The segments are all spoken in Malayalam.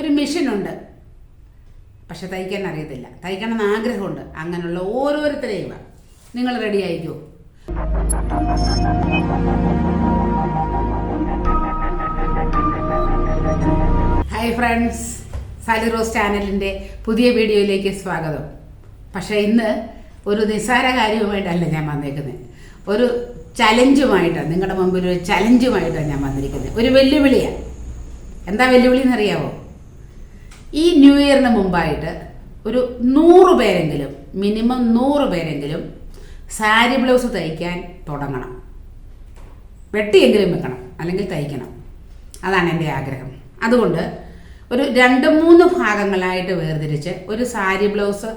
ഒരു മെഷീനുണ്ട്. പക്ഷെ തയ്ക്കാൻ അറിയത്തില്ല. തയ്ക്കണം എന്ന് ആഗ്രഹമുണ്ട്. അങ്ങനെയുള്ള ഓരോരുത്തരെയും നിങ്ങൾ റെഡി ആയിക്കോ ഹായ് ഫ്രണ്ട്സ് സാലി റോസ് ചാനലിന്റെ പുതിയ വീഡിയോയിലേക്ക് സ്വാഗതം. പക്ഷേ ഇന്ന് ഒരു നിസ്സാര കാര്യവുമായിട്ടല്ല ഞാൻ വന്നേക്കുന്നത്. ഒരു ചലഞ്ചുമായിട്ടാണ് നിങ്ങളുടെ മുമ്പിൽ ഒരു ചലഞ്ചുമായിട്ടാണ് ഞാൻ വന്നിരിക്കുന്നത്. ഒരു വെല്ലുവിളിയാണ്. എന്താ വെല്ലുവിളി എന്നറിയാവോ? ഈ ന്യൂ ഇയറിന് മുമ്പായിട്ട് ഒരു നൂറ് പേരെങ്കിലും മിനിമം നൂറ് പേരെങ്കിലും സാരി ബ്ലൗസ് തയ്ക്കാൻ തുടങ്ങണം. വെട്ടിയെങ്കിലും വെക്കണം അല്ലെങ്കിൽ തയ്ക്കണം. അതാണ് എന്റെ ആഗ്രഹം. അതുകൊണ്ട് ഒരു രണ്ട് മൂന്ന് ഭാഗങ്ങളായിട്ട് വേർതിരിച്ച് ഒരു സാരി ബ്ലൗസ്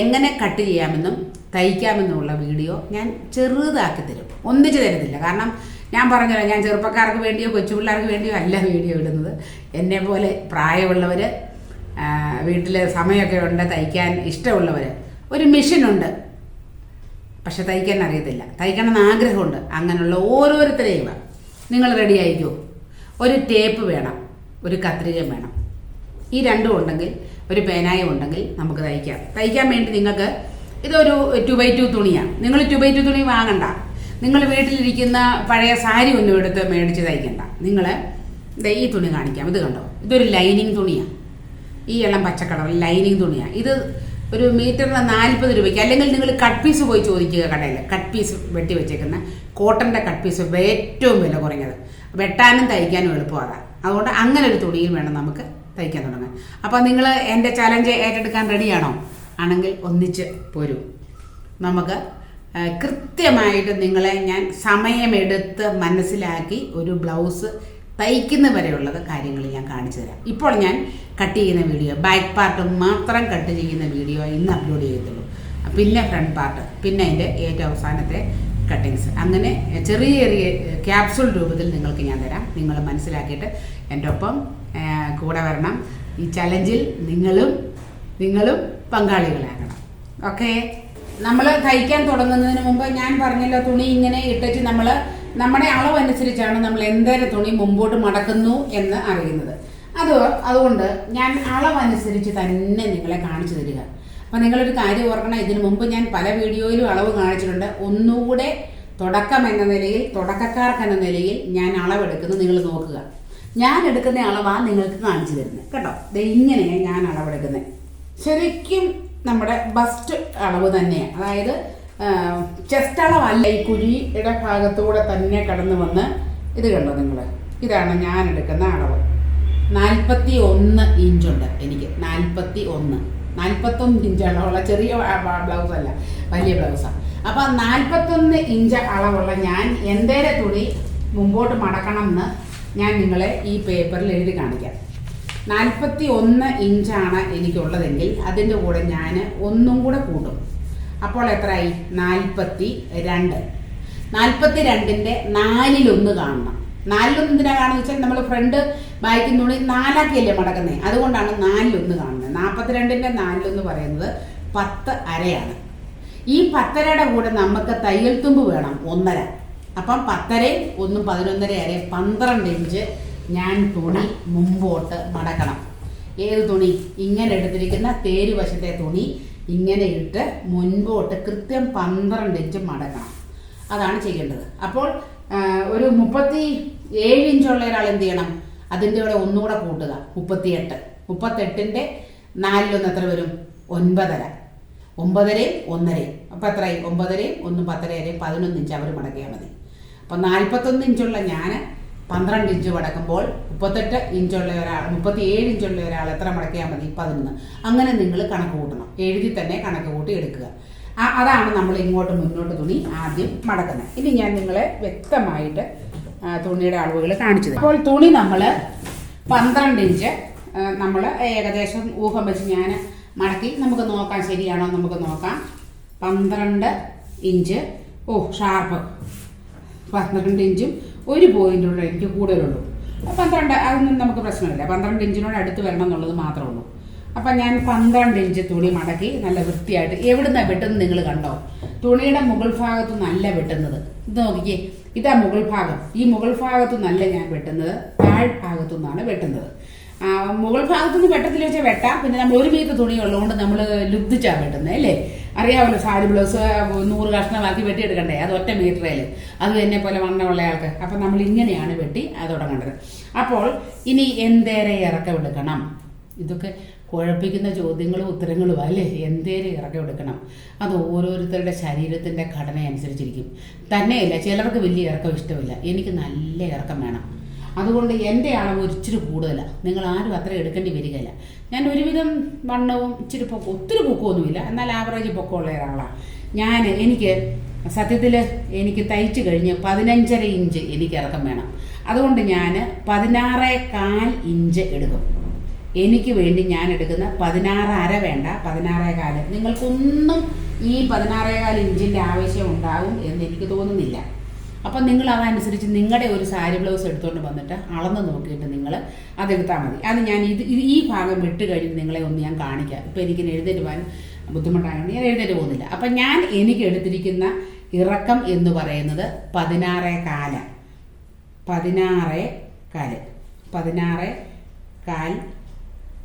എങ്ങനെ കട്ട് ചെയ്യാമെന്നും തയ്ക്കാമെന്നുമുള്ള വീഡിയോ ഞാൻ ചെറുതാക്കി തരും. ഒന്നിച്ച് തരുന്നില്ല കാരണം ഞാൻ പറഞ്ഞല്ലോ ഞാൻ ചെറുപ്പക്കാർക്ക് വേണ്ടിയോ കൊച്ചു പിള്ളേർക്ക് വേണ്ടിയോ അല്ല വീഡിയോ ഇടുന്നത്. എന്നെ പോലെ പ്രായമുള്ളവർ വീട്ടിൽ സമയമൊക്കെ ഉണ്ട് തയ്ക്കാൻ ഇഷ്ടമുള്ളവർ ഒരു മെഷീനുണ്ട്. പക്ഷെ തയ്ക്കാൻ അറിയത്തില്ല. തയ്ക്കണം എന്ന് ആഗ്രഹമുണ്ട്. അങ്ങനെയുള്ള ഓരോരുത്തരെയും നിങ്ങൾ റെഡി ആയിക്കോ ഒരു ടേപ്പ് വേണം. ഒരു കത്രിക വേണം. ഈ രണ്ടും ഉണ്ടെങ്കിൽ ഒരു പേനായും ഉണ്ടെങ്കിൽ നമുക്ക് തയ്ക്കാം. തയ്ക്കാൻ വേണ്ടി നിങ്ങൾക്ക് ഇതൊരു ടു ബൈ ടു തുണിയാണ് നിങ്ങൾ ടു ബൈ ടു തുണി വാങ്ങണ്ട. നിങ്ങൾ വീട്ടിലിരിക്കുന്ന പഴയ സാരി ഒന്നും എടുത്ത് മേടിച്ച് തയ്ക്കണ്ട. നിങ്ങൾ ഈ തുണി കാണിക്കാം. ഇത് കണ്ടോ? ഇതൊരു ലൈനിങ് തുണിയാണ് ഈ ഇളം പച്ചക്കളർ ലൈനിങ് തുണിയാണ് ഇത് ഒരു മീറ്ററിന് നാൽപ്പത് രൂപയ്ക്ക് അല്ലെങ്കിൽ നിങ്ങൾ കട്ട് പീസ് പോയി ചോദിക്കുക കടയിൽ കട്ട് പീസ് വെട്ടി വെച്ചേക്കുന്ന കോട്ടന്റെ കട്ട് പീസ് ഏറ്റവും വില കുറഞ്ഞത്. വെട്ടാനും തയ്ക്കാനും എളുപ്പമാണ്. അതുകൊണ്ട് അങ്ങനെ ഒരു തുണിയിൽ വേണം നമുക്ക് തയ്ക്കാൻ തുടങ്ങാൻ. അപ്പോൾ നിങ്ങൾ എന്റെ ചലഞ്ച് ഏറ്റെടുക്കാൻ റെഡിയാണോ ആണെങ്കിൽ ഒന്നിച്ച് പോരൂ. നമുക്ക് കൃത്യമായിട്ട് നിങ്ങളെ ഞാൻ സമയമെടുത്ത് മനസ്സിലാക്കി ഒരു ബ്ലൗസ് തയ്ക്കുന്ന വരെയുള്ളത് കാര്യങ്ങൾ ഞാൻ കാണിച്ചു തരാം. ഇപ്പോൾ ഞാൻ കട്ട് ചെയ്യുന്ന വീഡിയോ ബാക്ക് പാർട്ട് മാത്രം കട്ട് ചെയ്യുന്ന വീഡിയോ ഇന്ന് അപ്ലോഡ് ചെയ്യത്തുള്ളൂ. പിന്നെ ഫ്രണ്ട് പാർട്ട് പിന്നെ അതിന്റെ ഏറ്റവും അവസാനത്തെ കട്ടിങ്സ് അങ്ങനെ ചെറിയ ചെറിയ ക്യാപ്സൂൾ രൂപത്തിൽ നിങ്ങൾക്ക് ഞാൻ തരാം. നിങ്ങൾ മനസ്സിലാക്കിയിട്ട് എന്റെ ഒപ്പം കൂടെ വരണം. ഈ ചലഞ്ചിൽ നിങ്ങളും നിങ്ങളും പങ്കാളികളാകണം. ഓക്കെ നമ്മൾ തയ്ക്കാൻ തുടങ്ങുന്നതിന് മുമ്പ് ഞാൻ പറഞ്ഞല്ലോ തുണി ഇങ്ങനെ ഇട്ടിട്ട് നമ്മൾ നമ്മുടെ അളവ് അളവനുസരിച്ചാണ് നമ്മൾ എന്തേരം തുണി മുമ്പോട്ട് മടക്കുന്നു എന്ന് അറിയുന്നത്. അത് അതുകൊണ്ട് ഞാൻ അളവനുസരിച്ച് തന്നെ നിങ്ങളെ കാണിച്ചു തരിക. അപ്പം നിങ്ങളൊരു കാര്യം ഓർക്കണം ഇതിനു മുമ്പ് ഞാൻ പല വീഡിയോയിലും അളവ് കാണിച്ചിട്ടുണ്ട്. ഒന്നുകൂടെ തുടക്കം എന്ന നിലയിൽ തുടക്കക്കാർക്ക് എന്ന നിലയിൽ ഞാൻ അളവെടുക്കുന്നത് നിങ്ങൾ നോക്കുക. ഞാൻ എടുക്കുന്ന അളവാണ് നിങ്ങൾക്ക് കാണിച്ചു തരുന്നത് കേട്ടോ? ദേ ഇങ്ങനെയാണ് ഞാൻ അളവെടുക്കുന്നത്. ശരിക്കും നമ്മുടെ ബസ്റ്റ് അളവ് തന്നെയാണ് അതായത് ചെസ്റ്റ് അളവല്ല ഈ കുഴിയുടെ ഭാഗത്തൂടെ തന്നെ കടന്നു വന്ന് ഇത് കണ്ടോ നിങ്ങൾ ഇതാണ് ഞാൻ എടുക്കുന്ന അളവ്. നാൽപ്പത്തി ഒന്ന് ഇഞ്ചുണ്ട് എനിക്ക്. നാൽപ്പത്തി ഒന്ന് നാൽപ്പത്തൊന്ന് ഇഞ്ച് അളവുള്ള ചെറിയ ബ്ലൗസ് അല്ല വലിയ ബ്ലൗസാണ് അപ്പോൾ നാൽപ്പത്തൊന്ന് ഇഞ്ച് അളവുള്ള ഞാൻ എന്തേരെ തുണി മുമ്പോട്ട് മടക്കണം എന്ന് ഞാൻ നിങ്ങളെ ഈ പേപ്പറിൽ എഴുതി കാണിക്കാം. നാൽപ്പത്തി ഒന്ന് ഇഞ്ചാണ് എനിക്കുള്ളതെങ്കിൽ അതിന്റെ കൂടെ ഞാൻ ഒന്നും കൂടെ കൂട്ടും. അപ്പോൾ എത്രയായി? നാൽപ്പത്തി രണ്ട്. നാൽപ്പത്തി രണ്ടിന്റെ നാലിലൊന്ന് കാണണം. നാലിലൊന്ന് എന്തിനാ കാണുന്നത് വെച്ചാൽ നമ്മൾ ഫ്രണ്ട് വായിക്കുന്നുള്ളിൽ നാലാക്കിയല്ലേ മടക്കുന്നത് അതുകൊണ്ടാണ് നാലിലൊന്ന് കാണുന്നത്. നാൽപ്പത്തിരണ്ടിന്റെ നാലിലൊന്ന് പറയുന്നത് പത്ത് അരയാണ്. ഈ പത്തരയുടെ കൂടെ നമുക്ക് തയ്യൽ തുമ്പ് വേണം ഒന്നര. അപ്പം പത്തരയും ഒന്നും പതിനൊന്നര അര പന്ത്രണ്ട് ഇഞ്ച് ഞാൻ തുണി മുമ്പോട്ട് മടക്കണം. ഏത് തുണി? ഇങ്ങനെ എടുത്തിരിക്കുന്ന തേരുവശത്തെ തുണി ഇങ്ങനെ ഇട്ട് മുൻപോട്ട് കൃത്യം പന്ത്രണ്ട് ഇഞ്ച് മടക്കണം അതാണ് ചെയ്യേണ്ടത്. അപ്പോൾ ഒരു മുപ്പത്തി ഏഴ് ഇഞ്ചുള്ള ഒരാൾ എന്ത് ചെയ്യണം? അതിന്റെ കൂടെ ഒന്നുകൂടെ കൂട്ടുക. മുപ്പത്തിയെട്ട്. മുപ്പത്തെട്ടിന്റെ നാലിലൊന്ന് എത്ര വരും? ഒൻപതര. ഒമ്പതരയും ഒന്നരയും. അപ്പം എത്രയും ഒമ്പതരയും ഒന്നും പത്തരയും പതിനൊന്ന് ഇഞ്ച് അവർ മടക്കിയാൽ മതി. അപ്പം നാൽപ്പത്തൊന്ന് ഇഞ്ചുള്ള ഞാൻ പന്ത്രണ്ട് ഇഞ്ച് മടക്കുമ്പോൾ മുപ്പത്തെട്ട് ഇഞ്ചുള്ള ഒരാൾ മുപ്പത്തി ഏഴ് ഇഞ്ചുള്ള ഒരാൾ എത്ര മടക്കിയാൽ മതി? പതിനൊന്ന്. അങ്ങനെ നിങ്ങൾ കണക്ക് കൂട്ടണം. എഴുതി തന്നെ കണക്ക് കൂട്ടി എടുക്കുക. അതാണ് നമ്മൾ ഇങ്ങോട്ട് മുന്നോട്ട് തുണി ആദ്യം മടക്കുന്നത്. ഇനി ഞാൻ നിങ്ങളെ വ്യക്തമായിട്ട് തുണിയുടെ അളവുകൾ കാണിച്ചു അപ്പോൾ തുണി നമ്മൾ പന്ത്രണ്ട് ഇഞ്ച് നമ്മൾ ഏകദേശം ഊഹം വെച്ച് ഞാൻ മടക്കി. നമുക്ക് നോക്കാം ശരിയാണോ നമുക്ക് നോക്കാം. പന്ത്രണ്ട് ഇഞ്ച്. ഓ ഷാർപ്പ്. പന്ത്രണ്ട് ഇഞ്ചും ഒരു പോയിന്റുള്ള എനിക്ക് കൂടുതലുള്ളൂ. പന്ത്രണ്ട് അതൊന്നും നമുക്ക് പ്രശ്നമില്ല. പന്ത്രണ്ട് ഇഞ്ചിനോട് അടുത്ത് വരണം എന്നുള്ളത് മാത്രമേ ഉള്ളൂ. അപ്പം ഞാൻ പന്ത്രണ്ട് ഇഞ്ച് തുണി മടക്കി നല്ല വൃത്തിയായിട്ട് എവിടുന്നാണ് വെട്ടുന്നത് നിങ്ങൾ കണ്ടോ? തുണിയുടെ മുകൾ ഭാഗത്ത് നല്ല വെട്ടുന്നത്. ഇത് നോക്കിക്കേ ഇതാ മുകൾ ഭാഗം. ഈ മുകൾ ഭാഗത്തു നല്ല ഞാൻ വെട്ടുന്നത് താഴ്ഭാഗത്തു നിന്നാണ് വെട്ടുന്നത്. മുകൾ ഭാഗത്തുനിന്ന് വെട്ടത്തിൽ വെച്ചാൽ വെട്ടാം. പിന്നെ നമ്മൾ ഒരു മീറ്റർ തുണി ഉള്ളതുകൊണ്ട് നമ്മൾ ലുബ്ധിച്ചാണ് വെട്ടുന്നത് അല്ലേ? അറിയാമല്ലോ സാരി ബ്ലൗസ് നൂറ് കഷ്ണമാക്കി വെട്ടിയെടുക്കണ്ടേ? അത് ഒറ്റ മീറ്ററേൽ അത് എന്നെ പോലെ വണ്ണമുള്ള ആൾക്ക് അപ്പം നമ്മൾ ഇങ്ങനെയാണ് വെട്ടി അത് തുടങ്ങേണ്ടത്. അപ്പോൾ ഇനി എന്തേരെ ഇറക്കം എടുക്കണം? ഇതൊക്കെ കുഴപ്പിക്കുന്ന ചോദ്യങ്ങളും ഉത്തരങ്ങളും അല്ലേ? എന്തേരെ ഇറക്കം എടുക്കണം? അത് ഓരോരുത്തരുടെ ശരീരത്തിന്റെ ഘടന അനുസരിച്ചിരിക്കും തന്നെയല്ല ചിലർക്ക് വലിയ ഇറക്കം ഇഷ്ടമില്ല. എനിക്ക് നല്ല ഇറക്കം വേണം. അതുകൊണ്ട് എന്റെ അളവ് ഒരിച്ചിരി കൂടുതലാണ് നിങ്ങൾ ആരും അത്ര എടുക്കേണ്ടി വരികയില്ല. ഞാൻ ഒരുവിധം വണ്ണവും ഇച്ചിരി പൊക്കം ഒത്തിരി പൊക്കമൊന്നുമില്ല. എന്നാൽ ആവറേജ് പൊക്കമുള്ള ഒരാളാണ് ഞാൻ എനിക്ക് സത്യത്തിൽ എനിക്ക് തയ്ച്ചു കഴിഞ്ഞ് പതിനഞ്ചര ഇഞ്ച് എനിക്ക് ഇറക്കം വേണം. അതുകൊണ്ട് ഞാൻ പതിനാറ് കാൽ ഇഞ്ച് എടുക്കും. എനിക്ക് വേണ്ടി ഞാൻ എടുക്കുന്ന പതിനാറ് അര വേണ്ട പതിനാറേ കാൽ. നിങ്ങൾക്കൊന്നും ഈ പതിനാറേ കാൽ ഇഞ്ചിന്റെ ആവശ്യം ഉണ്ടാകും എന്ന് എനിക്ക് തോന്നുന്നില്ല. അപ്പം നിങ്ങൾ അതനുസരിച്ച് നിങ്ങളുടെ ഒരു സാരി ബ്ലൗസ് എടുത്തുകൊണ്ട് വന്നിട്ട് അളന്ന് നോക്കിയിട്ട് നിങ്ങൾ അതെടുത്താൽ മതി. അത് ഞാൻ ഇത് ഈ ഭാഗം വിട്ട് കഴിഞ്ഞ് നിങ്ങളെ ഒന്ന് ഞാൻ കാണിക്കാം. ഇപ്പം എനിക്ക് എഴുതരുവാൻ ബുദ്ധിമുട്ടായതുകൊണ്ട് ഞാൻ എഴുതേറ്റ് പോകുന്നില്ല. അപ്പം ഞാൻ എനിക്ക് എടുത്തിരിക്കുന്ന ഇറക്കം എന്ന് പറയുന്നത് പതിനാറേ കാല. പതിനാറ് കാൽ. പതിനാറ് കാൽ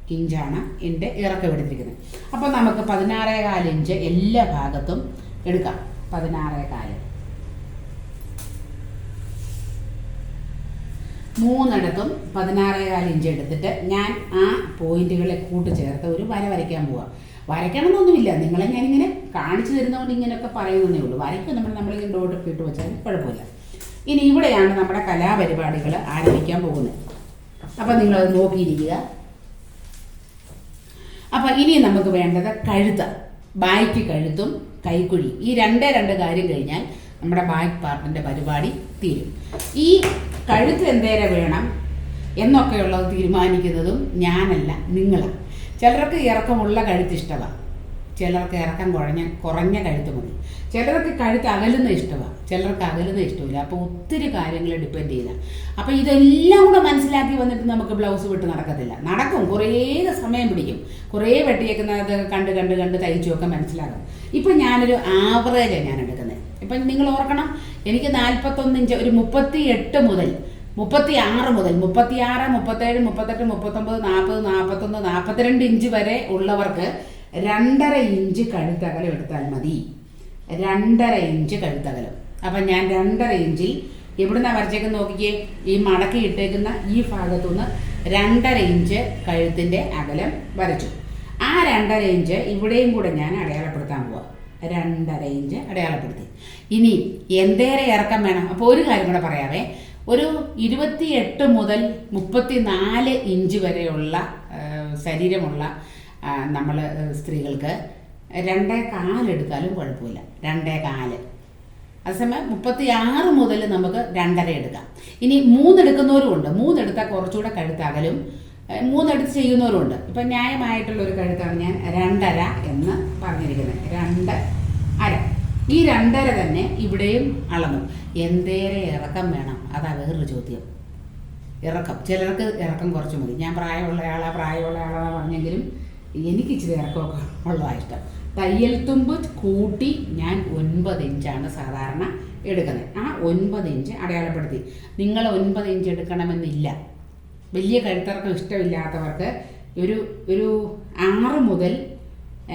ഇഞ്ചാണ് എന്റെ ഇറക്കം എടുത്തിരിക്കുന്നത്. അപ്പം നമുക്ക് പതിനാറേ കാൽ ഇഞ്ച് എല്ലാ ഭാഗത്തും എടുക്കാം. പതിനാറേ കാൽ. മൂന്നിടത്തും പതിനാറേ കാൽ ഇഞ്ച് എടുത്തിട്ട് ഞാൻ ആ പോയിന്റുകളെ കൂട്ടിച്ചേർത്ത് ഒരു വര വരയ്ക്കാൻ പോവാം. വരയ്ക്കണമെന്നൊന്നുമില്ല. നിങ്ങളെ ഞാൻ ഇങ്ങനെ കാണിച്ചു തരുന്നതുകൊണ്ട് ഇങ്ങനെയൊക്കെ പറയുന്നതേ ഉള്ളൂ. വരയ്ക്കും. നമ്മൾ നമ്മളിങ്ങനെ ഡോട്ട് ഇട്ട് വെച്ചാൽ കുഴപ്പമില്ല. ഇനി ഇവിടെയാണ് നമ്മുടെ കലാപരിപാടികൾ ആരംഭിക്കാൻ പോകുന്നത്. അപ്പം നിങ്ങളത് നോക്കിയിരിക്കുക. അപ്പം ഇനി നമുക്ക് വേണ്ടത് കഴുത്ത്. ബായ്ക്ക് കഴുത്തും കൈക്കുഴി. ഈ രണ്ടേ രണ്ട് കാര്യം കഴിഞ്ഞാൽ നമ്മുടെ ബാക്ക് പാർട്ടിന്റെ പരിപാടി തീരും. ഈ കഴുത്ത് എന്തേരെ വേണം എന്നൊക്കെയുള്ളത് തീരുമാനിക്കുന്നതും ഞാനല്ല നിങ്ങളാണ് ചിലർക്ക് ഇറക്കമുള്ള കഴുത്ത് ഇഷ്ടമാണ് ചിലർക്ക് ഇറക്കം കുറഞ്ഞ കുറഞ്ഞ കഴുത്ത് മതി. ചിലർക്ക് കഴുത്ത് അകലുന്ന ഇഷ്ടമാണ് ചിലർക്ക് അകലുന്ന ഇഷ്ടമില്ല. അപ്പോൾ ഒത്തിരി കാര്യങ്ങൾ ഡിപ്പെൻഡ് ചെയ്ത അപ്പോൾ ഇതെല്ലാം കൂടെ മനസ്സിലാക്കി വന്നിട്ട് നമുക്ക് ബ്ലൗസ് വിട്ട് നടക്കത്തില്ല. നടക്കും. കുറേ സമയം പിടിക്കും. കുറേ വെട്ടിയേക്കുന്നത് കണ്ട് കണ്ട് കണ്ട് തയ്ച്ചുമൊക്കെ മനസ്സിലാകും ഇപ്പം ഞാനൊരു ആവറേജാണ് ഞാൻ എടുക്കുന്നത്. ഇപ്പം നിങ്ങൾ ഓർക്കണം എനിക്ക് നാൽപ്പത്തൊന്ന് ഇഞ്ച് ഒരു മുപ്പത്തി എട്ട് മുതൽ മുപ്പത്തി ആറ് മുതൽ മുപ്പത്തി ആറ് മുപ്പത്തേഴ് മുപ്പത്തെട്ട് മുപ്പത്തൊമ്പത് നാൽപ്പത് നാൽപ്പത്തൊന്ന് നാൽപ്പത്തിരണ്ട് ഇഞ്ച് വരെ ഉള്ളവർക്ക് രണ്ടര ഇഞ്ച് കഴുത്തകലം എടുത്താൽ മതി. രണ്ടര ഇഞ്ച് കഴുത്തകലം. അപ്പം ഞാൻ രണ്ടര ഇഞ്ചിൽ ഇവിടുന്ന് വരച്ചേക്കുന്ന നോക്കിക്കേ? ഈ മടക്കി ഇട്ടേക്കുന്ന ഈ ഭാഗത്തുനിന്ന് രണ്ടര ഇഞ്ച് കഴുത്തിന്റെ അകലം വരച്ചു. ആ രണ്ടര ഇഞ്ച് ഇവിടെയും കൂടെ ഞാൻ അടയാളപ്പെടുത്താൻ പോവാം. രണ്ടര ഇഞ്ച് അടയാളപ്പെടുത്തി. ഇനി എന്തേരെ ഇറക്കം വേണം? അപ്പോൾ ഒരു കാര്യം കൂടെ പറയാവേ. ഒരു ഇരുപത്തിയെട്ട് മുതൽ മുപ്പത്തി നാല് ഇഞ്ച് വരെയുള്ള ശരീരമുള്ള നമ്മൾ സ്ത്രീകൾക്ക് രണ്ടേ കാലെടുത്താലും കുഴപ്പമില്ല. രണ്ടേ കാൽ. അതേസമയം മുപ്പത്തി ആറ് മുതൽ നമുക്ക് രണ്ടര എടുക്കാം. ഇനി മൂന്നെടുക്കുന്നവരും ഉണ്ട് മൂന്നെടുത്താൽ കുറച്ചുകൂടെ കഴുത്തകലും മൂന്നെടുത്ത് ചെയ്യുന്നവരും ഉണ്ട് ഇപ്പം ന്യായമായിട്ടുള്ള ഒരു കഴുത്താണ് ഞാൻ രണ്ടര എന്ന് പറഞ്ഞിരിക്കുന്നത് രണ്ട് അര. ഈ രണ്ടര തന്നെ ഇവിടെയും അളന്നു. എന്തേരെ ഇറക്കം വേണം? അതാ വേറൊരു ചോദ്യം. ഇറക്കം. ചിലർക്ക് ഇറക്കം കുറച്ച് മതി. ഞാൻ പ്രായമുള്ള ആളാ പ്രായമുള്ള ആളാ പറഞ്ഞെങ്കിലും എനിക്ക് ഇച്ചിരി ഇറക്കമൊക്കെ ഉള്ളതാണ് ഇഷ്ടം. തയ്യൽ തുമ്പ് കൂട്ടി ഞാൻ ഒൻപത് ഇഞ്ചാണ് സാധാരണ എടുക്കുന്നത് ആ ഒൻപത് ഇഞ്ച് അടയാളപ്പെടുത്തി. നിങ്ങൾ ഒൻപത് ഇഞ്ച് എടുക്കണമെന്നില്ല. വലിയ കഴുത്തിറക്കം ഇഷ്ടമില്ലാത്തവർക്ക് ഒരു ഒരു ആറ് മുതൽ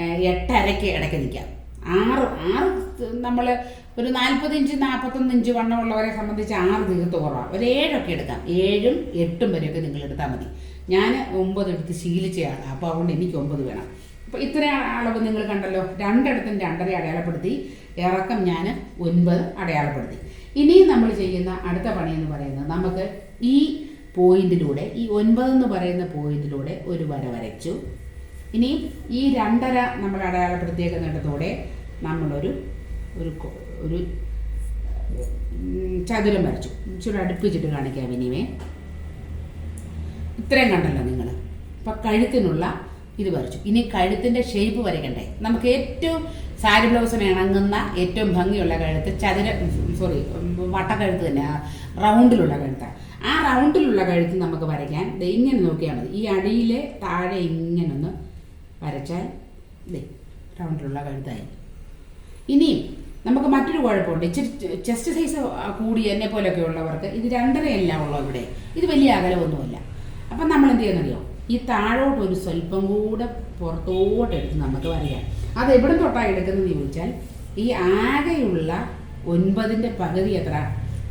എട്ടരയ്ക്ക് ഇടയ്ക്ക് നിൽക്കാം. ആറ് ആറ് നമ്മൾ ഒരു നാൽപ്പത് ഇഞ്ച് നാൽപ്പത്തൊന്ന് ഇഞ്ച് വണ്ണമുള്ളവരെ സംബന്ധിച്ച് ആറ് തീർത്ത് കുറവാണ് ഒരു ഏഴൊക്കെ എടുക്കാം. ഏഴും എട്ടും വരെയൊക്കെ നിങ്ങൾ എടുത്താൽ മതി. ഞാൻ ഒമ്പത് എടുത്ത് ശീലിച്ചയാണ്. അപ്പോൾ അതുകൊണ്ട് എനിക്ക് ഒമ്പത് വേണം. അപ്പോൾ ഇത്ര അളവ് നിങ്ങൾ കണ്ടല്ലോ. രണ്ടിടത്തും രണ്ടര അടയാളപ്പെടുത്തി. ഇറക്കം ഞാൻ ഒൻപത് അടയാളപ്പെടുത്തി. ഇനിയും നമ്മൾ ചെയ്യുന്ന അടുത്ത പണി എന്ന് പറയുന്നത് നമുക്ക് ഈ പോയിന്റിലൂടെ ഈ ഒൻപത് എന്ന് പറയുന്ന പോയിന്റിലൂടെ ഒരു വര വരച്ചു. ഇനി ഈ രണ്ടര നമ്മൾ അടയാളപ്പെടുത്തിയേക്കുന്നിടത്തൂടെ നമ്മളൊരു ഒരു ഒരു ചതുരം വരച്ചു. ഇച്ചിരി അടുപ്പിച്ചിട്ട് കാണിക്കാം ഇനിമേ ഇത്രയും കണ്ടല്ലോ നിങ്ങൾ. അപ്പം കഴുത്തിനുള്ള ഇത് വരച്ചു. ഇനി കഴുത്തിന്റെ ഷേപ്പ് വരയ്ക്കണ്ടേ? നമുക്ക് ഏറ്റവും സാരി ബ്ലൗസിന് ഇണങ്ങുന്ന ഏറ്റവും ഭംഗിയുള്ള കഴുത്ത് ചതുര സോറി വട്ടക്കഴുത്ത് തന്നെ റൗണ്ടിലുള്ള കഴുത്താണ് ആ റൗണ്ടിലുള്ള കഴുത്ത് നമുക്ക് വരയ്ക്കാൻ ഇങ്ങനെ നോക്കിയാൽ മതി. ഈ അടിയിലെ താഴെ ഇങ്ങനെ ഒന്ന് വരച്ചാൽ ദേ റൗണ്ടിലുള്ള കഴുത്തായി. ഇനിയും നമുക്ക് മറ്റൊരു കുഴപ്പമുണ്ട്. ഇച്ചിരി ചെസ്റ്റ് സൈസ് കൂടി എന്നെ പോലെയൊക്കെ ഉള്ളവർക്ക് ഇത് രണ്ടരയല്ല ഉള്ളൂ ഇവിടെ. ഇത് വലിയ അകലമൊന്നുമല്ല. അപ്പം നമ്മൾ എന്ത് ചെയ്യുന്നറിയോ ഈ താഴോട്ട് ഒരു സ്വല്പം കൂടെ പുറത്തോട്ട് എടുത്ത് നമുക്ക് വരയ്ക്കാം. അത് എവിടെ തൊട്ടാണ് എടുക്കുന്നത് ചോദിച്ചാൽ ഈ ആകെയുള്ള ഒൻപതിന്റെ പകുതി എത്ര?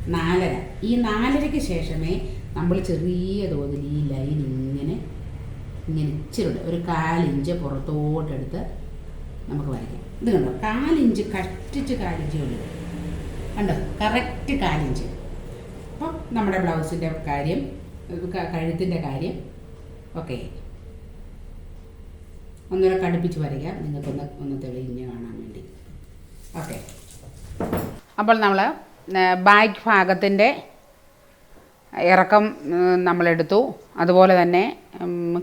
നാലര. ഈ നാലരയ്ക്ക് ശേഷമേ നമ്മൾ ചെറിയ തോതിൽ ഈ ലൈൻ ഇങ്ങനെ ഇങ്ങനെ ഇച്ചിരി. ഒരു കാലിഞ്ച് പുറത്തോട്ടെടുത്ത് നമുക്ക് വരയ്ക്കാം. ഇത് കണ്ടോ? കാലിഞ്ച് കഷ്ടിച്ച് കാലിഞ്ച് ഉള്ളൂ കണ്ടോ? കറക്റ്റ് കാലിഞ്ച്. അപ്പം നമ്മുടെ ബ്ലൗസിന്റെ കാര്യം കഴുത്തിന്റെ കാര്യം ഓക്കെ ഒന്നുകൂടെ കടുപ്പിച്ച് വരയ്ക്കാം. നിങ്ങൾക്കൊന്ന് ഒന്ന് തെളിഞ്ഞ് കാണാൻ വേണ്ടി. ഓക്കെ. അപ്പോൾ നമ്മൾ ബാക്ക് ഭാഗത്തിന്റെ ഇറക്കം നമ്മളെടുത്തു. അതുപോലെ തന്നെ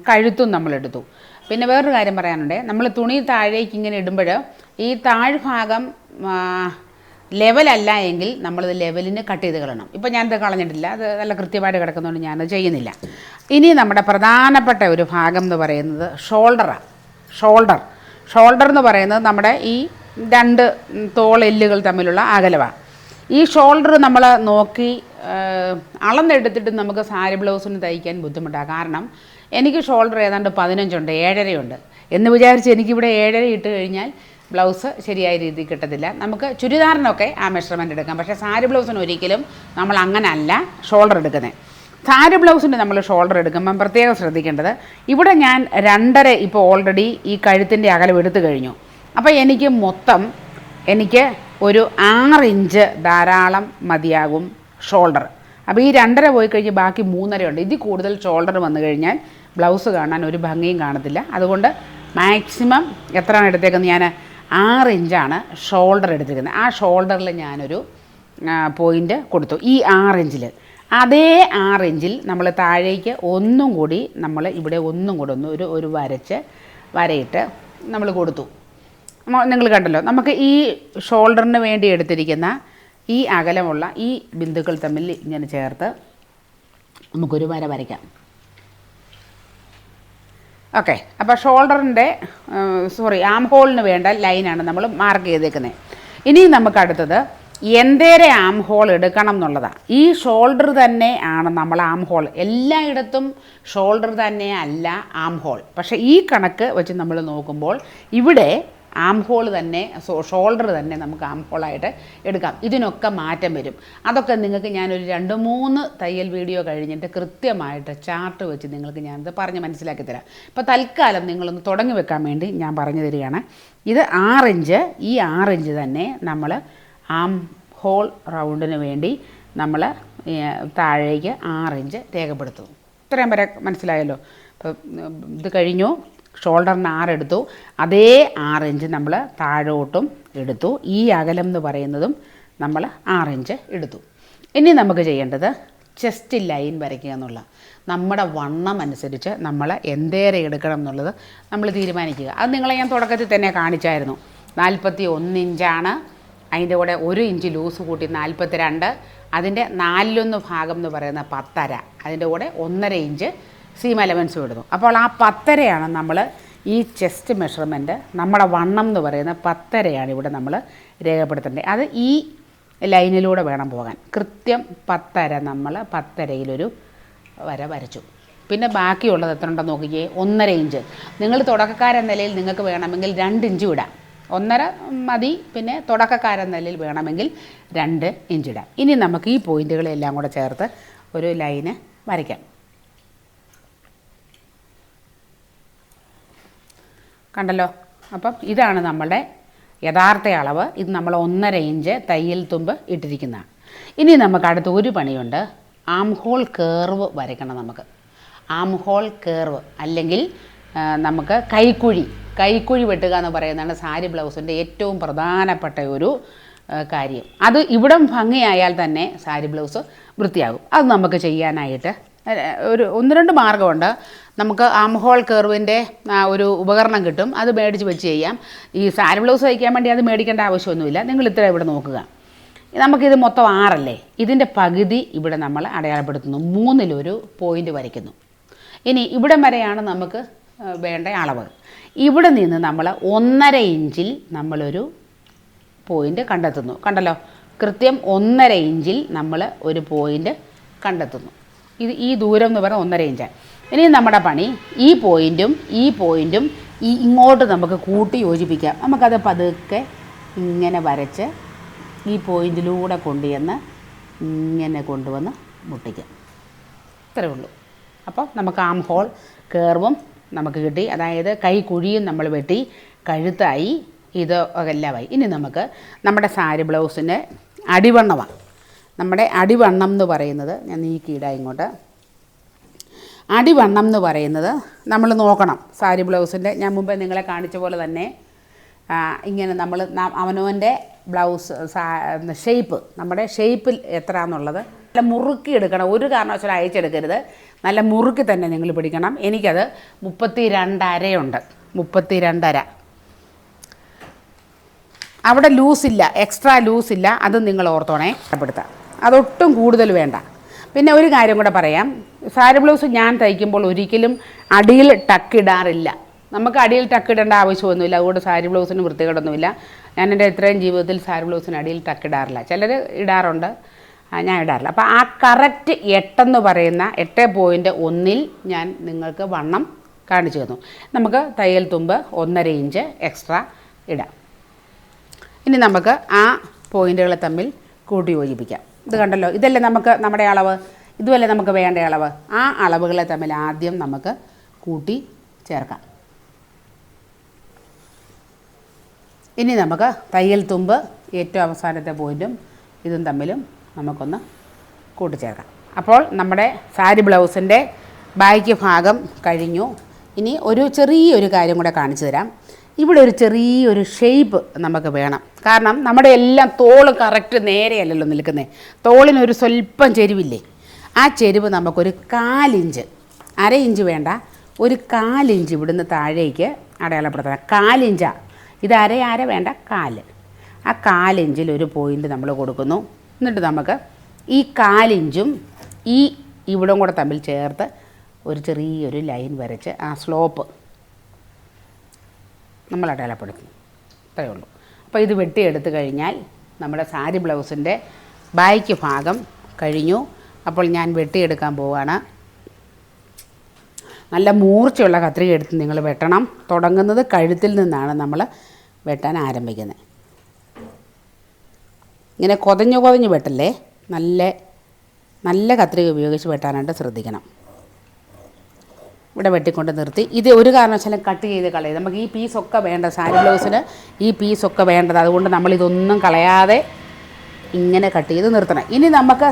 കഴുത്തും നമ്മളെടുത്തു. പിന്നെ വേറൊരു കാര്യം പറയാനുണ്ട്. നമ്മൾ തുണി താഴേക്ക് ഇങ്ങനെ ഇടുമ്പോൾ ഈ താഴ്ഭാഗം ലെവലല്ല എങ്കിൽ നമ്മളത് ലെവലിന് കട്ട് ചെയ്ത് കളയണം. ഇപ്പം ഞാനത് കളഞ്ഞിട്ടില്ല. അത് നല്ല കൃത്യമായിട്ട് കിടക്കുന്നതുകൊണ്ട് ഞാനത് ചെയ്യുന്നില്ല. ഇനി നമ്മുടെ പ്രധാനപ്പെട്ട ഒരു ഭാഗം എന്ന് പറയുന്നത് ഷോൾഡറാണ് ഷോൾഡർ. ഷോൾഡർ എന്ന് പറയുന്നത് നമ്മുടെ ഈ രണ്ട് തോളെല്ലുകൾ തമ്മിലുള്ള അകലമാണ് ഈ ഷോൾഡർ നമ്മൾ നോക്കി അളന്നെടുത്തിട്ട് നമുക്ക് സാരി ബ്ലൗസിന് തയ്ക്കാൻ ബുദ്ധിമുട്ടാണ് കാരണം എനിക്ക് ഷോൾഡർ ഏതാണ്ട് പതിനഞ്ചുണ്ട് ഏഴരയുണ്ട്. എന്ന് വിചാരിച്ച് എനിക്കിവിടെ ഏഴര ഇട്ട് കഴിഞ്ഞാൽ ബ്ലൗസ് ശരിയായ രീതിയിൽ കിട്ടത്തില്ല. നമുക്ക് ചുരിദാറിനൊക്കെ ആ മെഷർമെന്റ് എടുക്കാം. പക്ഷേ സാരി ബ്ലൗസിന് ഒരിക്കലും നമ്മൾ അങ്ങനല്ല ഷോൾഡർ എടുക്കുന്നത് സാരി ബ്ലൗസിന് നമ്മൾ ഷോൾഡർ എടുക്കുമ്പം പ്രത്യേകം ശ്രദ്ധിക്കേണ്ടത് ഇവിടെ ഞാൻ രണ്ടര ഇപ്പോൾ ഓൾറെഡി ഈ കഴുത്തിന്റെ അകലം എടുത്തു കഴിഞ്ഞു. അപ്പോൾ എനിക്ക് മൊത്തം എനിക്ക് ഒരു ആറിഞ്ച് ധാരാളം മതിയാകും. ഷോൾഡർ. അപ്പോൾ ഈ രണ്ടര പോയി കഴിഞ്ഞ് ബാക്കി മൂന്നര ഉണ്ട്. ഇതിൽ കൂടുതൽ ഷോൾഡർ വന്നു കഴിഞ്ഞാൽ ബ്ലൗസ് കാണാൻ ഒരു ഭംഗിയും കാണത്തില്ല. അതുകൊണ്ട് മാക്സിമം എത്രയാണ് എടുത്തേക്കുന്നത്? ഞാൻ ആറ് ഇഞ്ചാണ് ഷോൾഡർ എടുത്തിരിക്കുന്നത് ആ ഷോൾഡറിൽ ഞാനൊരു പോയിന്റ് കൊടുത്തു. ഈ ആറ് ഇഞ്ചിൽ അതേ ആറ് ഇഞ്ചിൽ നമ്മൾ താഴേക്ക് ഒന്നും കൂടി നമ്മൾ ഇവിടെ ഒന്നും കൂടി ഒന്ന് ഒരു ഒരു വരച്ച് വരയിട്ട് നമ്മൾ കൊടുത്തു. നിങ്ങൾ കണ്ടല്ലോ. നമുക്ക് ഈ ഷോൾഡറിന് വേണ്ടി എടുത്തിരിക്കുന്ന ഈ അകലമുള്ള ഈ ബിന്ദുക്കൾ തമ്മിൽ ഇങ്ങനെ ചേർത്ത് നമുക്കൊരു വര വരയ്ക്കാം. ഓക്കെ അപ്പോൾ ഷോൾഡറിന്റെ സോറി ആം ഹോളിന് വേണ്ട ലൈനാണ് നമ്മൾ മാർക്ക് ചെയ്തേക്കുന്നത് ഇനി നമുക്ക് അടുത്തത് എന്തേരെ ആം ഹോൾ എടുക്കണം എന്നുള്ളതാണ് ഈ ഷോൾഡർ തന്നെ ആണ് നമ്മൾ ആം ഹോൾ എല്ലായിടത്തും ഷോൾഡർ തന്നെ അല്ല ആം ഹോൾ പക്ഷേ ഈ കണക്ക് വെച്ച് നമ്മൾ നോക്കുമ്പോൾ ഇവിടെ ആം ഹോൾ തന്നെ ഷോൾഡർ തന്നെ നമുക്ക് ആം ഹോളായിട്ട് എടുക്കാം. ഇതിനൊക്കെ മാറ്റം വരും. അതൊക്കെ നിങ്ങൾക്ക് ഞാനൊരു രണ്ട് മൂന്ന് തയ്യൽ വീഡിയോ കഴിഞ്ഞിട്ട് കൃത്യമായിട്ട് ചാർട്ട് വെച്ച് നിങ്ങൾക്ക് ഞാനത് പറഞ്ഞ് മനസ്സിലാക്കി തരാം. ഇപ്പോൾ തൽക്കാലം നിങ്ങളൊന്ന് തുടങ്ങി വെക്കാൻ വേണ്ടി ഞാൻ പറഞ്ഞു തരികയാണ്. ഇത് ആറിഞ്ച് ഈ ആറിഞ്ച് തന്നെ നമ്മൾ ആം ഹോൾ റൗണ്ടിന് വേണ്ടി നമ്മൾ താഴേക്ക് ആറിഞ്ച് രേഖപ്പെടുത്തും ഇത്രയും വരെ മനസ്സിലായല്ലോ? ഇപ്പം ഇത് കഴിഞ്ഞു. ഷോൾഡറിന് ആറെടുത്തു അതേ ആറ് ഇഞ്ച് നമ്മൾ താഴോട്ടും എടുത്തു. ഈ അകലം എന്ന് പറയുന്നതും നമ്മൾ ആറ് ഇഞ്ച് എടുത്തു. ഇനി നമുക്ക് ചെയ്യേണ്ടത് ചെസ്റ്റ് ലൈൻ വരയ്ക്കുക എന്നുള്ള നമ്മുടെ വണ്ണം അനുസരിച്ച് നമ്മൾ എന്തേരെ എടുക്കണം എന്നുള്ളത് നമ്മൾ തീരുമാനിക്കുക. അത് നിങ്ങളെ ഞാൻ തുടക്കത്തിൽ തന്നെ കാണിച്ചായിരുന്നു. നാൽപ്പത്തി ഒന്നിഞ്ചാണ് അതിന്റെ കൂടെ ഒരു ഇഞ്ച് ലൂസ് കൂട്ടി നാൽപ്പത്തി രണ്ട് അതിന്റെ നാലിലൊന്ന് ഭാഗം എന്ന് പറയുന്ന പത്തര. അതിന്റെ കൂടെ ഒന്നര ഇഞ്ച് സീം അലവൻസും ഇടുന്നു. അപ്പോൾ ആ പത്തരയാണ് നമ്മൾ ഈ ചെസ്റ്റ് മെഷർമെന്റ് നമ്മുടെ വണ്ണം എന്ന് പറയുന്ന പത്തരയാണ് ഇവിടെ നമ്മൾ രേഖപ്പെടുത്തേണ്ടത്. അത് ഈ ലൈനിലൂടെ വേണം പോകാൻ. കൃത്യം പത്തര നമ്മൾ പത്തരയിലൊരു വര വരച്ചു. പിന്നെ ബാക്കിയുള്ളത് എത്ര ഉണ്ടെന്ന് നോക്കിക്കേ. ഒന്നര ഇഞ്ച് നിങ്ങൾ തുടക്കക്കാരെന്ന നിലയിൽ നിങ്ങൾക്ക് വേണമെങ്കിൽ രണ്ട് ഇഞ്ച് വിടാം ഒന്നര മതി പിന്നെ തുടക്കക്കാരെന്ന നിലയിൽ വേണമെങ്കിൽ രണ്ട് ഇഞ്ച് ഇടാം. ഇനി നമുക്ക് ഈ പോയിന്റുകളെല്ലാം കൂടെ ചേർത്ത് ഒരു ലൈന് വരയ്ക്കാം. കണ്ടല്ലോ? അപ്പം ഇതാണ് നമ്മളുടെ യഥാർത്ഥ അളവ്. ഇത് നമ്മൾ ഒന്നര ഇഞ്ച് തയ്യൽ തുമ്പ് ഇട്ടിരിക്കുന്നതാണ് ഇനി നമുക്ക് അടുത്ത ഒരു പണിയുണ്ട്. ആം ഹോൾ കേർവ് വരയ്ക്കണം നമുക്ക്. ആം ഹോൾ കേർവ് അല്ലെങ്കിൽ നമുക്ക് കൈക്കുഴി. കൈക്കുഴി വെട്ടുക എന്ന് പറയുന്നതാണ് സാരി ബ്ലൗസിന്റെ ഏറ്റവും പ്രധാനപ്പെട്ട ഒരു കാര്യം. അത് ഇവിടം ഭംഗിയായാൽ തന്നെ സാരി ബ്ലൗസ് വൃത്തിയാകും. അത് നമുക്ക് ചെയ്യാനായിട്ട് ഒരു ഒന്ന് രണ്ട് മാർഗമുണ്ട് നമുക്ക് ആം ഹോൾ കർവിന്റെ ഒരു ഉപകരണം കിട്ടും. അത് മേടിച്ച് വെച്ച് ചെയ്യാം. ഈ സാരി ബ്ലൗസ് തയ്ക്കാൻ വേണ്ടി അത് മേടിക്കേണ്ട ആവശ്യമൊന്നുമില്ല. നിങ്ങൾ ഇത്ര ഇവിടെ നോക്കുക. നമുക്കിത് മൊത്തം ആറല്ലേ? ഇതിന്റെ പകുതി ഇവിടെ നമ്മൾ അടയാളപ്പെടുത്തുന്നു. മൂന്നിലൊരു പോയിന്റ് വരയ്ക്കുന്നു. ഇനി ഇവിടം വരെയാണ് നമുക്ക് വേണ്ട അളവ്. ഇവിടെ നിന്ന് നമ്മൾ ഒന്നര ഇഞ്ചിൽ നമ്മളൊരു പോയിന്റ് കണ്ടെത്തുന്നു. കണ്ടല്ലോ? കൃത്യം ഒന്നര ഇഞ്ചിൽ നമ്മൾ ഒരു പോയിന്റ് കണ്ടെത്തുന്നു. ഇത് ഈ ദൂരം എന്ന് പറഞ്ഞാൽ ഒന്നര ഇഞ്ച് ഇനി നമ്മുടെ പണി ഈ പോയിന്റും ഈ പോയിന്റും ഈ ഇങ്ങോട്ട് നമുക്ക് കൂട്ടി യോജിപ്പിക്കാം. നമുക്കത് പതുക്കെ ഇങ്ങനെ വരച്ച് ഈ പോയിന്റിലൂടെ കൊണ്ടുവന്ന് ഇങ്ങനെ കൊണ്ടുവന്ന് മുട്ടിക്കാം. ഇത്രയേ ഉള്ളൂ. അപ്പോൾ നമുക്ക് ആം ഹോൾ കേർവും നമുക്ക് കിട്ടി. അതായത് കൈ കുഴിയും നമ്മൾ വെട്ടി കഴുത്തായി ഇത് എല്ലാമായി ഇനി നമുക്ക് നമ്മുടെ സാരി ബ്ലൗസിന്റെ അടിവണ്ണമാണ് നമ്മുടെ അടിവണ്ണം എന്ന് പറയുന്നത് ഞാൻ നീക്കിയിടാം ഇങ്ങോട്ട്. അടിവണ്ണം എന്ന് പറയുന്നത് നമ്മൾ നോക്കണം. സാരി ബ്ലൗസിന്റെ ഞാൻ മുമ്പേ നിങ്ങളെ കാണിച്ച പോലെ തന്നെ ഇങ്ങനെ നമ്മൾ അവനവന്റെ ബ്ലൗസ് ഷേപ്പ് നമ്മുടെ ഷേപ്പിൽ എത്രയാണെന്നുള്ളത് നല്ല മുറുക്കി എടുക്കണം. ഒരു കാരണവശാലും അയച്ചെടുക്കരുത്. നല്ല മുറുക്കി തന്നെ നിങ്ങൾ പിടിക്കണം. എനിക്കത് മുപ്പത്തി രണ്ടരയുണ്ട് മുപ്പത്തി രണ്ടര അവിടെ ലൂസില്ല എക്സ്ട്രാ ലൂസില്ല അത് നിങ്ങൾ ഓർത്തോണേ. ഇഷ്ടപ്പെടുത്താം അതൊട്ടും കൂടുതൽ വേണ്ട. പിന്നെ ഒരു കാര്യം കൂടെ പറയാം. സാരി ബ്ലൗസ് ഞാൻ തയ്ക്കുമ്പോൾ ഒരിക്കലും അടിയിൽ ടക്കിടാറില്ല. നമുക്ക് അടിയിൽ ടക്കിടേണ്ട ആവശ്യമൊന്നുമില്ല. അതുകൊണ്ട് സാരി ബ്ലൗസിന് വൃത്തികേടൊന്നുമില്ല. ഞാൻ എന്റെ ഇത്രയും ജീവിതത്തിൽ സാരി ബ്ലൗസിന് അടിയിൽ ടക്കിടാറില്ല. ചിലർ ഇടാറുണ്ട്. ഞാൻ ഇടാറില്ല. അപ്പോൾ ആ കറക്റ്റ് എട്ടെന്ന് പറയുന്ന എട്ട് പോയിന്റ് ഒന്നിൽ ഞാൻ നിങ്ങൾക്ക് വണ്ണം കാണിച്ചു തന്നു. നമുക്ക് തയ്യൽ തുമ്പ് ഒന്നര ഇഞ്ച് എക്സ്ട്രാ ഇടാം. ഇനി നമുക്ക് ആ പോയിന്റുകളെ തമ്മിൽ കൂട്ടി യോജിപ്പിക്കാം ഇത് കണ്ടല്ലോ. ഇതല്ലേ നമുക്ക് നമ്മുടെ അളവ്? ഇതുമല്ലേ നമുക്ക് വേണ്ട അളവ്? ആ അളവുകളെ തമ്മിൽ ആദ്യം നമുക്ക് കൂട്ടി ചേർക്കാം. ഇനി നമുക്ക് തയ്യൽ തുമ്പ് ഏറ്റവും അവസാനത്തെ പോയിന്റും ഇതും തമ്മിലും നമുക്കൊന്ന് കൂട്ടിച്ചേർക്കാം. അപ്പോൾ നമ്മുടെ സാരി ബ്ലൗസിന്റെ ബാക്കി ഭാഗം കഴിഞ്ഞു. ഇനി ഒരു ചെറിയൊരു കാര്യം കൂടെ കാണിച്ചു തരാം. ഇവിടെ ഒരു ചെറിയൊരു ഷേപ്പ് നമുക്ക് വേണം. കാരണം നമ്മുടെ എല്ലാം തോൾ കറക്റ്റ് നേരെയല്ലല്ലോ നിൽക്കുന്നത് തോളിനൊരു സ്വല്പം ചെരുവില്ലേ? ആ ചെരുവ് നമുക്കൊരു കാലിഞ്ച് അര ഇഞ്ച് വേണ്ട. ഒരു കാലിഞ്ച് ഇവിടുന്ന് താഴേക്ക് അടയാളപ്പെടുത്തണം. കാലിഞ്ചാ. ഇത് അര അര വേണ്ട? കാൽ. ആ കാലിഞ്ചിൽ ഒരു പോയിന്റ് നമ്മൾ കൊടുക്കുന്നു. എന്നിട്ട് നമുക്ക് ഈ കാലിഞ്ചും ഈ ഇവിടം കൂടെ തമ്മിൽ ചേർത്ത് ഒരു ചെറിയൊരു ലൈൻ വരച്ച് ആ സ്ലോപ്പ് നമ്മൾ അടയാളപ്പെടുത്തുന്നു അത്രയേ ഉള്ളൂ. അപ്പോൾ ഇത് വെട്ടിയെടുത്ത് കഴിഞ്ഞാൽ നമ്മുടെ സാരി ബ്ലൗസിന്റെ ബാക്ക് ഭാഗം കഴിഞ്ഞു. അപ്പോൾ ഞാൻ വെട്ടിയെടുക്കാൻ പോവുകയാണ് നല്ല മൂർച്ചയുള്ള കത്രിക എടുത്ത് നിങ്ങൾ വെട്ടണം. തുടങ്ങുന്നത് കഴുത്തിൽ നിന്നാണ് നമ്മൾ വെട്ടാൻ ആരംഭിക്കുന്നത്. ഇങ്ങനെ കൊതഞ്ഞു കൊതഞ്ഞ് വെട്ടല്ലേ? നല്ല നല്ല കത്രിക ഉപയോഗിച്ച് വെട്ടാനായിട്ട് ശ്രദ്ധിക്കണം. ഇവിടെ വെട്ടിക്കൊണ്ട് നിർത്തി. ഇത് ഒരു കാരണവശാലും കട്ട് ചെയ്ത് കളയും. നമുക്ക് ഈ പീസൊക്കെ വേണ്ട സാരി ബ്ലൗസിന് ഈ പീസൊക്കെ വേണ്ടത്. അതുകൊണ്ട് നമ്മളിതൊന്നും കളയാതെ ഇങ്ങനെ കട്ട് ചെയ്ത് നിർത്തണം. ഇനി നമുക്ക്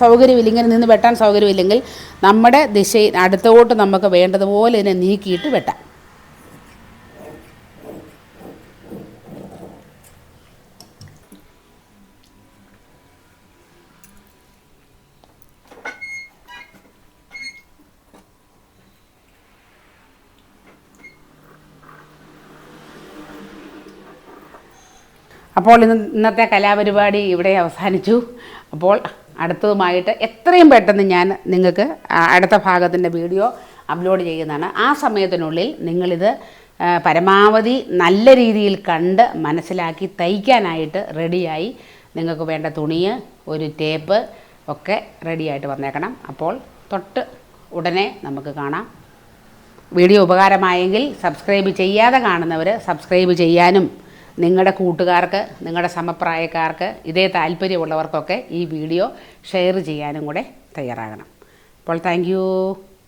സൗകര്യമില്ല ഇങ്ങനെ നിന്ന് വെട്ടാൻ സൗകര്യമില്ലെങ്കിൽ നമ്മുടെ ദിശയിൽ അടുത്തോട്ട് നമുക്ക് വേണ്ടതുപോലെ ഇതിനെ നീക്കിയിട്ട് വെട്ടാം. അപ്പോൾ ഇന്ന് ഇന്നത്തെ കലാപരിപാടി ഇവിടെ അവസാനിച്ചു. അപ്പോൾ അടുത്തതുമായിട്ട് എത്രയും പെട്ടെന്ന് ഞാൻ നിങ്ങൾക്ക് അടുത്ത ഭാഗത്തിന്റെ വീഡിയോ അപ്ലോഡ് ചെയ്യുന്നതാണ്. ആ സമയത്തിനുള്ളിൽ നിങ്ങളിത് പരമാവധി നല്ല രീതിയിൽ കണ്ട് മനസ്സിലാക്കി തയ്ക്കാനായിട്ട് റെഡിയായി നിങ്ങൾക്ക് വേണ്ട തുണിയ് ഒരു ടേപ്പ് ഒക്കെ റെഡിയായിട്ട് വന്നേക്കണം. അപ്പോൾ തൊട്ട് ഉടനെ നമുക്ക് കാണാം. വീഡിയോ ഉപകാരമായെങ്കിൽ സബ്സ്ക്രൈബ് ചെയ്യാതെ കാണുന്നവർ സബ്സ്ക്രൈബ് ചെയ്യാനും നിങ്ങളുടെ കൂട്ടുകാർക്ക് നിങ്ങളുടെ സമപ്രായക്കാർക്ക് ഇതേ താല്പര്യമുള്ളവർക്കൊക്കെ ഈ വീഡിയോ ഷെയർ ചെയ്യാനും കൂടെ തയ്യാറാകണം. അപ്പോൾ താങ്ക്